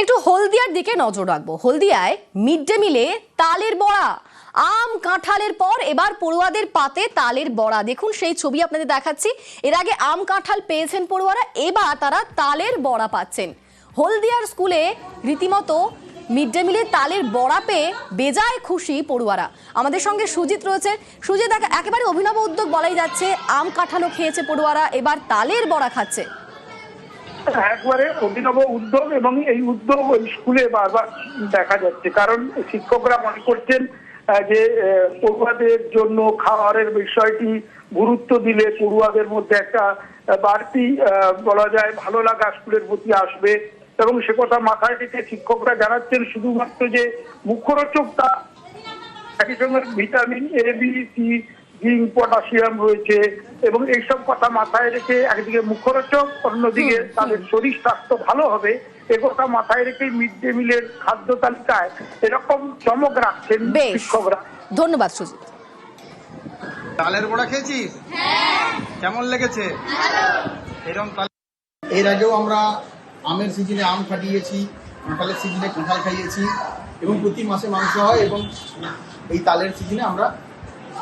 একটু হলদিয়ার দিকে নজর রাখব। হলদিয়ায় মিড ডে মিলে তালের বড়া। আম কাঁঠালের পর এবার পড়ুয়াদের পাতে তালের বড়া। দেখুন সেই ছবি আপনাদের দেখাচ্ছি। এর আগে আম কাঁঠাল পেয়েছেন পড়ুয়ারা, এবার তারা তালের বড়া পাচ্ছেন। হলদিয়ার স্কুলে রীতিমতো মিড ডে মিলে তালের বড়া পেয়ে বেজায় খুশি পড়ুয়ারা। আমাদের সঙ্গে সুজিত রয়েছে। সুজিত এক- একেবারে অভিনব উদ্যোগ বলাই যাচ্ছে। আম কাঁঠালও খেয়েছে পড়ুয়ারা, এবার তালের বড়া খাচ্ছে। একবারে অভিনব উদ্যোগ এবং এই উদ্যোগ ওই স্কুলে বারবার দেখা যাচ্ছে। কারণ শিক্ষকরা মনে করছেন যে পড়ুয়াদের জন্য খাওয়ারের বিষয়টি গুরুত্ব দিলে পড়ুয়াদের মধ্যে একটা বাড়তি বলা যায় ভালো লাগা স্কুলের প্রতি আসবে। এবং সে কথা মাথায় রেখে শিক্ষকরা জানাচ্ছেন শুধুমাত্র যে মুখরোচক তা একই সঙ্গে vitamin A B C zinc potassium রয়েছে এবং এইসব কথা মাথায় রেখে একদিকে মুখরোচক অন্যদিকে তাদের শরীর স্বাস্থ্য ভালো হবে এ কথা মাথায় রেখে মিড ডে মিলের খাদ্য তালিকায় এরকম চমক রাখছেন শিক্ষকরা। ধন্যবাদ সুজিত। তালের বড়া খেয়েছিস? কেমন লেগেছে? এরকম এর আগেও আমরা আমের সিজনে আম খাটিয়েছি কাঁঠালের সিজনে কাঁঠাল খাইয়েছি এবং প্রতি মাসে মাংস হয় এবং এই তালের সিজনে আমরা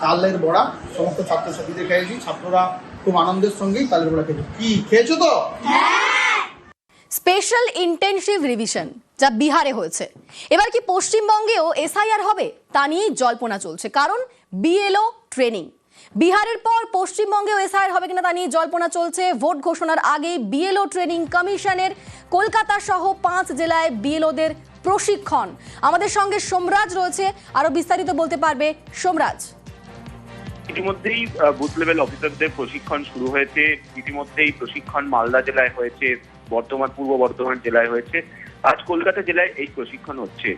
তালের বড়া, সমস্ত ছাত্রছাত্রীদের খাইয়েছি ছাত্ররা খুব আনন্দের সঙ্গেই তালের বড়া খেয়েছে। কি, খেয়েছো তো? স্পেশাল ইন্টেনসিভ রিভিশন, যা বিহারে হয়েছে। এবার কি পশ্চিমবঙ্গেও এসআইআর হবে? তা নিয়েই জল্পনা চলছে। কারণ বিএলও ট্রেনিং। বিহারের পর পশ্চিমবঙ্গেও এসআইআর হবে কিনা তা নিয়ে জল্পনা চলছে। ভোট ঘোষণার আগে বিএলও ট্রেনিং কমিশনের কলকাতা সহ পাঁচ জেলায় বিএলওদের প্রশিক্ষণ। আমাদের সঙ্গে সোমরাজ রয়েছে। আরও বিস্তারিত বলতে পারবে সোমরাজ। ইতিমধ্যেই বুথ লেভেল অফিসারদের প্রশিক্ষণ শুরু হয়েছে। ইতিমধ্যেই প্রশিক্ষণ মালদা জেলায় হয়েছে বর্তমান পূর্ব বর্ধমান জেলায় হয়েছে। আজ কলকাতা জেলায় এই প্রশিক্ষণ হচ্ছে।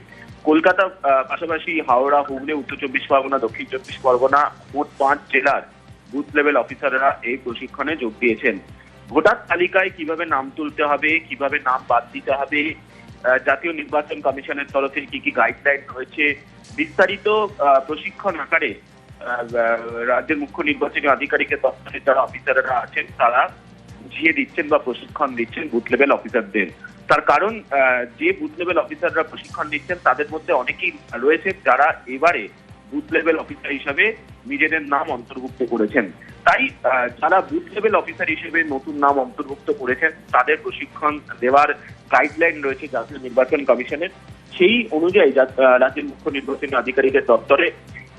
কলকাতা পাশাপাশি হাওড়া, হুগলি, উত্তর চব্বিশ পরগনা, দক্ষিণ চব্বিশ পরগনা মোট পাঁচ জেলার বুথ লেভেল অফিসাররা এই প্রশিক্ষণে যোগ দিয়েছেন। ভোটার তালিকায় কীভাবে নাম তুলতে হবে, কীভাবে নাম বাদ দিতে হবে জাতীয় নির্বাচন কমিশনের তরফে কি কি গাইডলাইন রয়েছে, বিস্তারিত প্রশিক্ষণ আকারে রাজ্যের মুখ্য নির্বাচনী আধিকারিকের দপ্তরে যারা অফিসাররা আছেন, তারা বুঝিয়ে দিচ্ছেন বা প্রশিক্ষণ দিচ্ছেন বুথ লেভেল অফিসারদের। তার কারণ যে বুথ লেভেল অফিসাররা প্রশিক্ষণ দিচ্ছেন, তাদের মধ্যে অনেকেই রয়েছে যারা এবারে বুথ লেভেল অফিসার হিসাবে নিজেদের নাম অন্তর্ভুক্ত করেছেন। তাই যারা বুথ লেভেল অফিসার হিসেবে নতুন নাম অন্তর্ভুক্ত করেছেন, তাদের প্রশিক্ষণ দেওয়ার গাইডলাইন রয়েছে জাতীয় নির্বাচন কমিশনের। সেই অনুযায়ী রাজ্যের মুখ্য নির্বাচনী আধিকারিকের দপ্তরে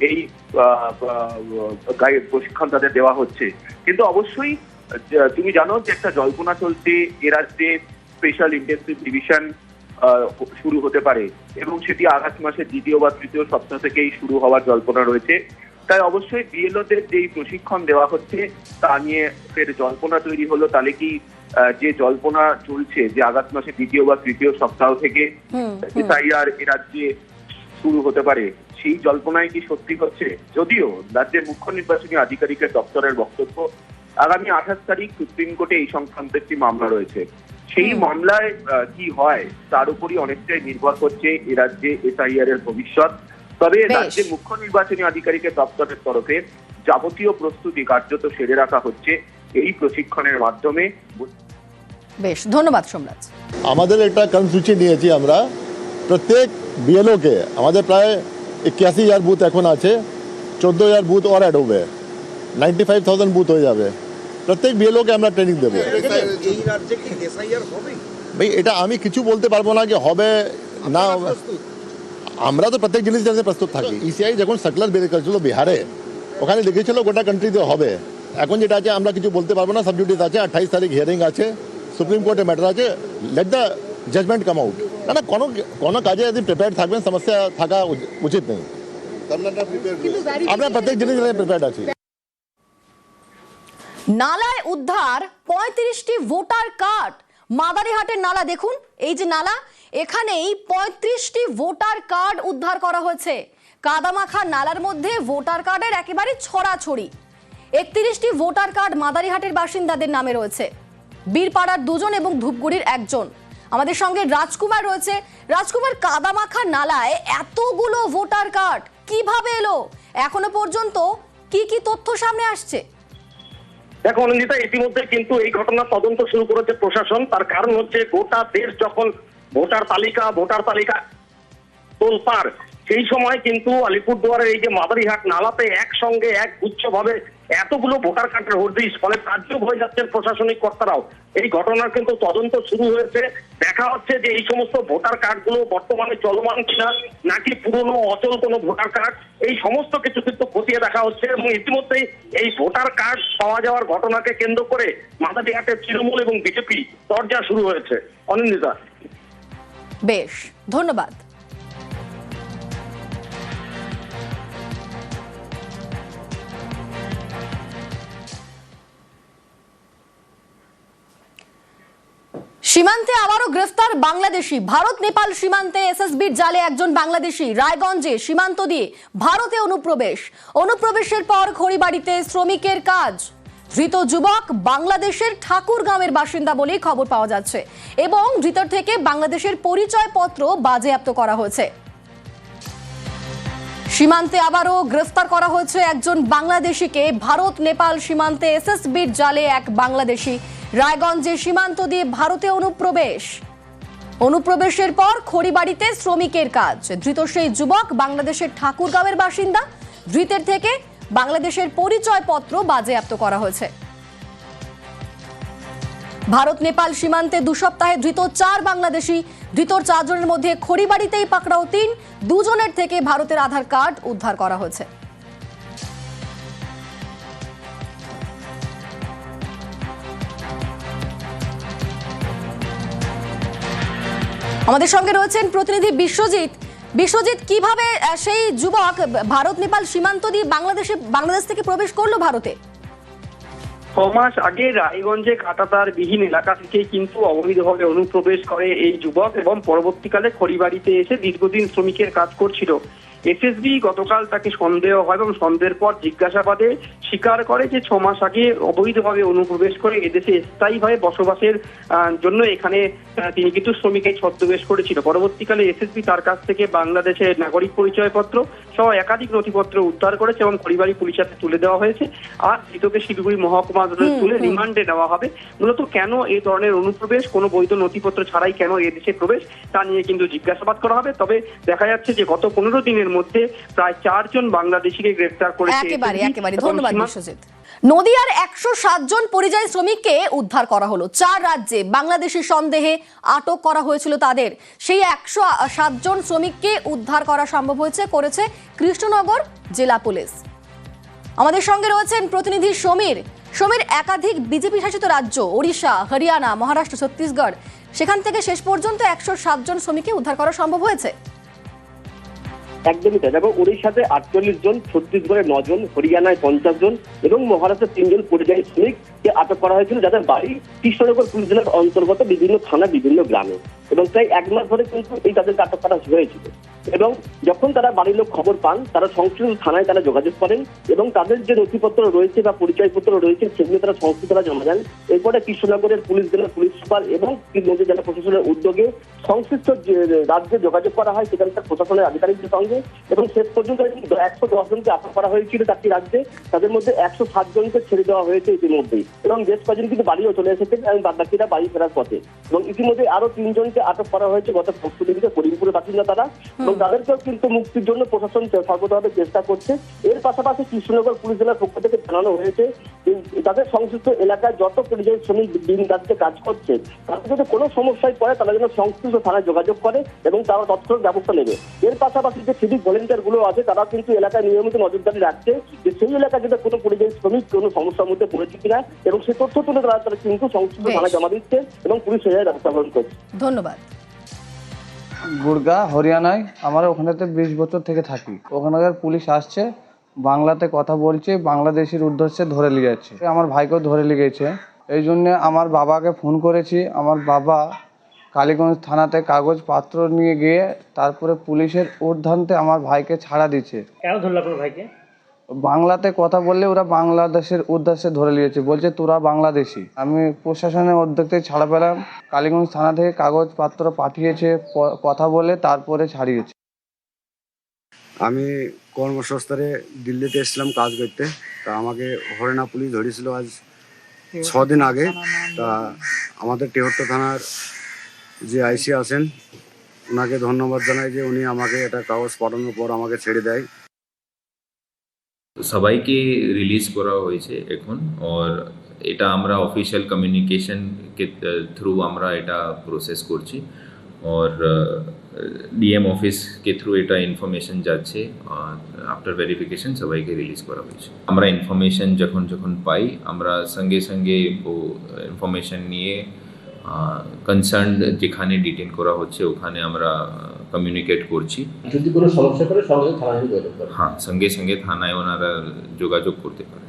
এই প্রশিক্ষণ তাদের দেওয়া হচ্ছে। কিন্তু অবশ্যই তুমি জানো যে একটা জল্পনা চলছে এ রাজ্যে স্পেশাল ইন্টেন্সিভ ডিভিশন শুরু হতে পারে এবং সেটি আগস্ট মাসের দ্বিতীয় বা তৃতীয় সপ্তাহ থেকেই শুরু হওয়ার জল্পনা রয়েছে। তাই অবশ্যই বিএলওদের যেই প্রশিক্ষণ দেওয়া হচ্ছে তা নিয়ে ফের জল্পনা তৈরি হলো। তাহলে কি আহ, যে জল্পনা চলছে যে আগস্ট মাসের দ্বিতীয় বা তৃতীয় সপ্তাহ থেকে। এসআইআর এ রাজ্যে শুরু হতে পারে। সেই জল্পনায় কি সত্যি হচ্ছে যদিও রাজ্যের মুখ্য নির্বাচনী আধিকারিকের দপ্তরের বক্তব্য আগামী আঠাশ তারিখ সুপ্রিম কোর্টে এই সংক্রান্ত একটি মামলা রয়েছে। সেই মামলায় কি হয় তার উপরই অনেকটাই নির্ভর করছে এ রাজ্যে এসআইআর এর ভবিষ্যৎ। তবে। রাজ্যের মুখ্য নির্বাচনী আধিকারিকের দপ্তরের তরফে যাবতীয় প্রস্তুতি কার্যত সেরে রাখা হচ্ছে এই প্রশিক্ষণের মাধ্যমে। বেশ ধন্যবাদ সোমরাজ। আমাদের একটা কর্মসূচি নিয়েছি আমরা। প্রত্যেক বিএলওকে আমাদের প্রায় একাশি হাজার বুথ এখন আছে। চোদ্দ হাজার বুথ ওর অ্যাড হবে। নাইনটি ফাইভ থাউজেন্ড বুথ হয়ে যাবে। প্রত্যেক বিএলওকে আমরা ট্রেনিং দেবো। ভাই এটা আমি কিছু বলতে পারব না যে হবে না। আমরা তো প্রত্যেক জিনিস জানতে প্রস্তুত থাকি। ইসিআই যখন সার্কুলার বের করেছিল বিহারে ওখানে লিখেছিল গোটা কান্ট্রিতে হবে। এখন যেটা আছে আমরা কিছু বলতে পারব না। সাবজুডিস আছে আঠাইশ তারিখ হিয়ারিং আছে সুপ্রিম কোর্টে ম্যাটার আছে। Let the judgement come out না না কোনো কোনো কাজে যদি প্রিপেয়ার থাকবেন সমস্যা থাকা উচিত নেই। আমরা প্রত্যেক জিনিস প্রিপেয়ার্ড আছি। নালায় উদ্ধার পঁয়ত্রিশটি ভোটার কার্ড। মাদারিহাটের নালা দেখুন এই যে নালা এখানেই পঁয়ত্রিশটি ভোটার কার্ড উদ্ধার করা হয়েছে। কাদামাখা নালার মধ্যে ভোটার কার্ডের একেবারে ছড়াছড়ি। একত্রিশটি ভোটার কার্ড মাদারিহাটের বাসিন্দাদের নামে রয়েছে। বীরপাড়ার দুজন এবং ধূপগুড়ির একজন। আমাদের সঙ্গে রাজকুমার রয়েছে। রাজকুমার কাদামাখা নালায় এতগুলো ভোটার কার্ড কীভাবে এলো? এখনও পর্যন্ত কি কি তথ্য সামনে আসছে? দেখো অনন্দিতা, ইতিমধ্যে কিন্তু এই ঘটনার তদন্ত শুরু করেছে প্রশাসন। তার কারণ হচ্ছে গোটা দেশ যখন ভোটার তালিকা ভোটার তালিকা তোলপার সেই সময় কিন্তু আলিপুরদুয়ারের এই যে মাদারিহাট নালাতে একসঙ্গে এক গুচ্ছভাবে এতগুলো ভোটার কার্ডের হদিস ফলে তাজ্জব হয়ে যাচ্ছেন প্রশাসনিক কর্তারাও। এই ঘটনার কিন্তু তদন্ত শুরু হয়েছে। দেখা হচ্ছে যে এই সমস্ত ভোটার কার্ডগুলো বর্তমানে চলমান কিনা, নাকি পুরনো অচল কোনো ভোটার কার্ড, এই সমস্ত কিছু কিন্তু খতিয়ে দেখা হচ্ছে এবং ইতিমধ্যেই এই ভোটার কার্ড পাওয়া যাওয়ার ঘটনাকে কেন্দ্র করে মাদারিহাটের তৃণমূল এবং বিজেপি চর্চা শুরু হয়েছে। অনিন্দিতা। বেশ, ধন্যবাদ। সীমান্তে আবারও গ্রেফতার বাংলাদেশি। ভারত, নেপাল সীমান্তে এসএসবির জালে একজন বাংলাদেশি। রায়গঞ্জে সীমান্ত দিয়ে ভারতে অনুপ্রবেশ। অনুপ্রবেশের পর খড়িবাড়িতে শ্রমিকের কাজ। ধৃত যুবক বাংলাদেশের ঠাকুরগাঁওয়ের বাসিন্দা বলেই খবর পাওয়া যাচ্ছে এবং ধৃতর থেকে বাংলাদেশের পরিচয়পত্র বাজেয়াপ্ত করা হয়েছে। সীমান্তে আবারও গ্রেফতার করা হয়েছে একজন বাংলাদেশিকে। ভারত, নেপাল সীমান্তে এসএসবির জালে এক বাংলাদেশি। রায়গঞ্জে সীমান্ত দিয়ে ভারতে অনুপ্রবেশ। অনুপ্রবেশের পর খড়িবাড়িতে শ্রমিকের কাজ। ধৃত সেই যুবক বাংলাদেশের ঠাকুরগাঁওয়ের বাসিন্দা। ধৃতের থেকে বাংলাদেশের পরিচয়পত্র বাজেয়াপ্ত করা হয়েছে। ভারত, নেপাল সীমান্তে দু সপ্তাহে ধৃত চার বাংলাদেশি। ধৃত চারজনের মধ্যে খড়িবাড়িতেই পাকড়াও তিন। দুজনের থেকে ভারতের আধার কার্ড উদ্ধার করা হয়েছে। আমাদের সঙ্গে রয়েছেন প্রতিনিধি বিশ্বজিৎ। বিশ্বজিৎ, কীভাবে সেই যুবক, ভারত, নেপাল সীমান্ত দিয়ে বাংলাদেশে, বাংলাদেশ থেকে প্রবেশ করল ভারতে? মাস আগে রায়গঞ্জে কাটাতার বিহীন এলাকা থেকে কিন্তু অবৈধভাবে অনুপ্রবেশ করে এই যুবক এবং পরবর্তীকালে খড়িবাড়িতে এসে দীর্ঘদিন শ্রমিকের কাজ করছিল। এসএসবি গতকাল তাকে সন্দেহ হয় এবং সন্দেহের পর জিজ্ঞাসাবাদে স্বীকার করে যে ছ মাস আগে অবৈধভাবে অনুপ্রবেশ করে এদেশে স্থায়ীভাবে বসবাসের জন্য এখানে তিনি কিন্তু শ্রমিকের ছদ্মবেশ করেছিল। পরবর্তীকালে এসএসবি তার কাছ থেকে বাংলাদেশের নাগরিক পরিচয়পত্র সহ একাধিক নথিপত্র উদ্ধার করেছে এবং খড়িবাড়ি পুলিশ হাতে তুলে দেওয়া হয়েছে। আর ধৃতকে শিলিগুড়ি মহকুমা আদালতে তুলে রিমান্ডে নেওয়া হবে। মূলত কেন এই ধরনের অনুপ্রবেশ কোনো বৈধ নথিপত্র ছাড়াই কেন এ দেশে প্রবেশ তা নিয়ে কিন্তু জিজ্ঞাসাবাদ করা হবে। তবে দেখা যাচ্ছে যে গত পনেরো দিনের মধ্যে প্রায় চারজন বাংলাদেশিকে গ্রেফতার করেছে। একেবারে একেবারে। ধন্যবাদ বিশ্বজিৎ। নদিয়ার একশো জন পরিযায়ী শ্রমিককে উদ্ধার করা হলো। চার রাজ্যে বাংলাদেশি সন্দেহে আটক করা হয়েছিল তাদের। সেই একশো জন শ্রমিককে উদ্ধার করা সম্ভব হয়েছে, করেছে কৃষ্ণনগর জেলা পুলিশ। আমাদের সঙ্গে রয়েছেন প্রতিনিধি সমীর। সমীর, একাধিক বিজেপি শাসিত রাজ্য, ওড়িশা, হরিয়ানা, মহারাষ্ট্র, ছত্তিশগড়, সেখান থেকে শেষ পর্যন্ত একশো জন শ্রমিককে উদ্ধার করা সম্ভব হয়েছে? একদমই তাই। দেখো, উড়িষ্যাতে আটচল্লিশ জন, ছত্তিশগড়ে নজন, হরিয়ানায় পঞ্চাশ জন এবং মহারাষ্ট্রে তিনজন পরিযায়ী শ্রমিককে আটক করা হয়েছিল যাদের বাড়ি কৃষ্ণনগর পুলিশ জেলার অন্তর্গত বিভিন্ন থানা, বিভিন্ন গ্রামে। এবং প্রায় এক মাস ধরে কিন্তু এই তাদেরকে আটক করা হয়েছিল। এবং যখন তারা বাড়ির লোক খবর পান, তারা সংশ্লিষ্ট থানায় তারা যোগাযোগ করেন এবং তাদের যে নথিপত্র রয়েছে বা পরিচয়পত্র রয়েছে, সেগুলো তারা সংশ্লিষ্ট তারা জমা দেন। এরপরে কৃষ্ণনগরের পুলিশ জেলার পুলিশ সুপার এবং নদী জেলা প্রশাসনের উদ্যোগে সংশ্লিষ্ট রাজ্যে যোগাযোগ করা হয় সেখানকার প্রশাসনের আধিকারিকদের সঙ্গে এবং শেষ পর্যন্ত একশো দশ জনকে আটক করা হয়েছিল চারটি রাজ্যে। তাদের মধ্যে একশো সাত জনকে ছেড়ে দেওয়া হয়েছে ইতিমধ্যেই। এবং বেশ কজন কিন্তু বাড়িও চলে এসেছেন এবং বাদ বাকিরা বাড়ি ফেরার পথে। এবং ইতিমধ্যে আরও তিনজনকে আটক করা হয়েছে গত পরশু দিনকে করিমপুরের বাসিন্দা তারা। এবং তাদেরকেও কিন্তু মুক্তির জন্য প্রশাসন সর্বতভাবে চেষ্টা করছে। এর পাশাপাশি কৃষ্ণনগর পুলিশ জেলার পক্ষ থেকে জানানো হয়েছে তাদের সংশ্লিষ্ট এলাকায় যত পরিযায়ী শ্রমিক দিন রাত্রে কাজ করছে তাদের যদি কোনো সমস্যায় পড়ে তারা যেন সংশ্লিষ্ট থানায় যোগাযোগ করে এবং তারা তৎক্ষণাৎ ব্যবস্থা নেবে। এর পাশাপাশি যে সিভিক ভলেন্টিয়ারগুলো আছে তারা কিন্তু এলাকায় নিয়মিত নজরদারি রাখছে যে সেই এলাকায় যদি কোনো পরিযায়ী শ্রমিক কোনো সমস্যার মধ্যে পড়েছে কিনা এবং সেই তথ্য তুলে তারা তারা কিন্তু সংশ্লিষ্ট। থানায় জমা দিচ্ছে এবং পুলিশ ব্যবস্থা গ্রহণ করছে। ধন্যবাদ। গুড়গা হরিয়ানায় আমরা ওখানেতে বিশ বছর থেকে থাকি। ওখানকার পুলিশ আসছে বাংলাতে কথা বলছে বাংলাদেশের উদ্দেশ্যে ধরে নিয়ে যাচ্ছে। আমার ভাইকেও ধরে নিয়ে গেছে। এই জন্য আমার বাবাকে ফোন করেছি। আমার বাবা কালীগঞ্জ থানাতে কাগজ পাত্র নিয়ে গিয়ে তারপরে পুলিশের ঊর্ধ্বান্তে আমার ভাইকে ছাড়া দিচ্ছে। কেন ধরলো আপনার ভাইকে? বাংলাতে কথা বললে ওরা বাংলাদেশের উদ্দেশ্যে ধরে নিয়েছে। বলছে, তোরা বাংলাদেশি। আমি প্রশাসনের উদ্যোগে ছাড়া পেলাম। কালীগঞ্জ থানা থেকে কাগজপত্র পাঠিয়েছে কথা বলে তারপরে ছাড়িয়েছে। আমি কর্মসংস্থানে দিল্লিতে এসেছিলাম কাজ করতে। তা আমাকে হরিয়ানা পুলিশ ধরেছিল আজ ছ দিন আগে। তা আমাদের টেহট্ট থানার যে আইসি আছেন, ওনাকে ধন্যবাদ জানাই যে উনি আমাকে এটা কাগজ পাঠানোর পর আমাকে ছেড়ে দেয়। সবাইকে রিলিজ করা হয়েছে এখন আর এটা আমরা অফিসিয়াল কমিউনিকেশন থ্রু আমরা এটা প্রসেস করছি আর ডিএম অফিস কে থ্রু এটা ইনফরমেশন যাচ্ছে আফটার ভেরিফিকেশন সবাইকে রিলিজ করা হয়েছে। আমরা ইনফরমেশন যখন যখন পাই, আমরা সঙ্গে সঙ্গে ইনফরমেশন নিয়ে কনসার্ন যেখানে ডিটেন করা হচ্ছে ওখানে আমরা কমিউনিকেট করছি। যদি কোনো সমস্যা করে সঙ্গে থানায় হ্যাঁ সঙ্গে সঙ্গে থানায় ওনারা যোগাযোগ করতে পারে।